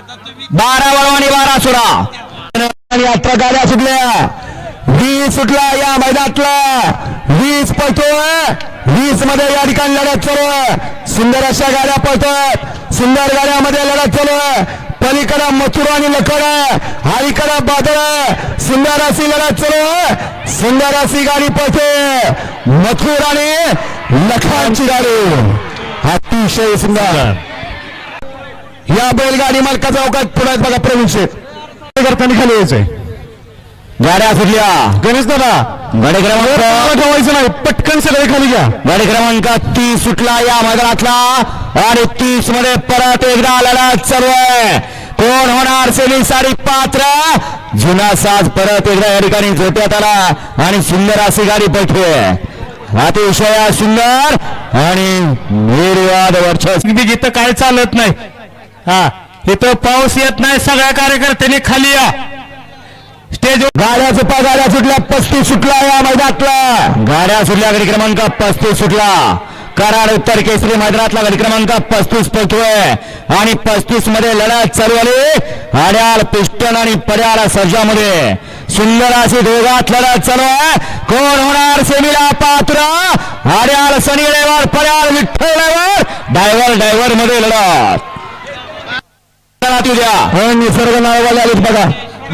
बारा वळवानी बारा सोडा. आणि गाड्या सुटल्या. वीस सुटला या मैदानातला. वीस पळतोय. वीसमध्ये या ठिकाणी लढत चालू सुंदर अशा गाड्या पळतात. सुंदर गाड्यामध्ये लढत चालू पलीकडे मथुरा आणि लखड हरीकडे बादळ सुंदर अशी लढत चालू सुंदर अशी गाडी पळते. मथुर आणि लखडांची गाडी. अतिशय सुंदर. या बैलगाडी मालकाचा अवकाश पुढे आहेत बघा प्रवीण शेठ. करताना खाली यायचंय. गाड्या सुटल्या. गणेश दादा. गाडी क्रमांक ठेवायचं नाही. पटकन सगळे खाली घ्या. गाडी क्रमांक तीस सुटला या मैदानातला. आणि तीसमध्ये परत एकदा लढत चालू आहे. कोण होणार? सेमी साडी पात्र. जुना साज परत एकदा या ठिकाणी झोट्यात आला. आणि सुंदर अशी गाडी पळतोय अतिशय सुंदर आणि निर्वाद इथं काय चालत नाही. हा इथं पाऊस येत नाही सगळ्या कार्यकर्त्यांनी खाली या. स्टेज गाड्या सुपा गाड्या सुटल्या पस्तीस सुटला या मैदानातला. गाड्या सुटल्या गडी क्रमांक पस्तीस सुटला. कराड उत्तर केसरी मैदानातला गडी क्रमांक पस्तीस पळतोय आणि पस्तीसमध्ये लढत चालू आली आड्याल पिस्टन आणि पड्याल सर्जामध्ये. सुंदर अशी दोघात लढत चालू आहे. कोण होणार? सेमीला पात्र. Adyal Sunny driver Padyal Vitthal driver. ड्रायव्हरमध्ये लढत. चला द्या निसर्ग नावाला आलेत बघा